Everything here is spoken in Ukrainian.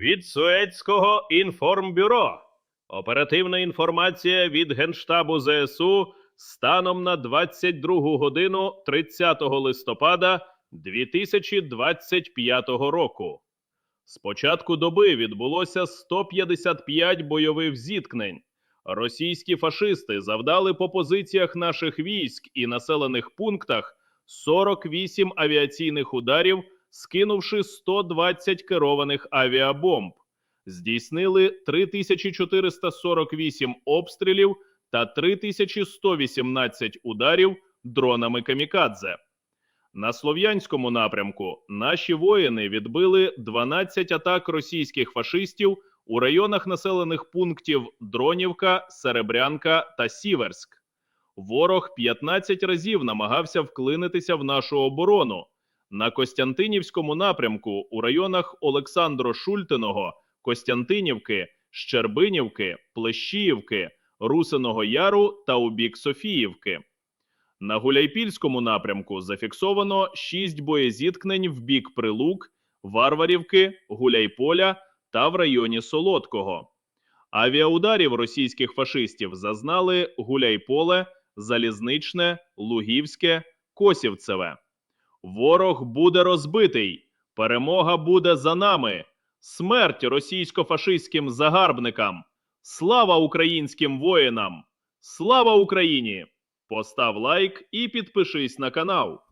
Від Суецького інформбюро. Оперативна інформація від Генштабу ЗСУ станом на 22 годину 30 листопада 2025 року. З початку доби відбулося 155 бойових зіткнень. Російські фашисти завдали по позиціях наших військ і населених пунктах 48 авіаційних ударів, скинувши 120 керованих авіабомб. Здійснили 3448 обстрілів та 3118 ударів дронами камікадзе. На слов'янському напрямку наші воїни відбили 12 атак російських фашистів у районах населених пунктів Дронівка, Серебрянка та Сіверськ. Ворог 15 разів намагався вклинитися в нашу оборону. На Костянтинівському напрямку у районах Олександро Шультиного, Костянтинівки, Щербинівки, Плещіївки, Русиного Яру та у бік Софіївки. На Гуляйпільському напрямку зафіксовано 6 боєзіткнень в бік Прилук, Варварівки, Гуляйполя та в районі Солодкого. Авіаударів російських фашистів зазнали Гуляйполе, Залізничне, Лугівське, Косівцеве. Ворог буде розбитий. Перемога буде за нами. Смерть російсько-фашистським загарбникам. Слава українським воїнам! Слава Україні! Постав лайк і підпишись на канал.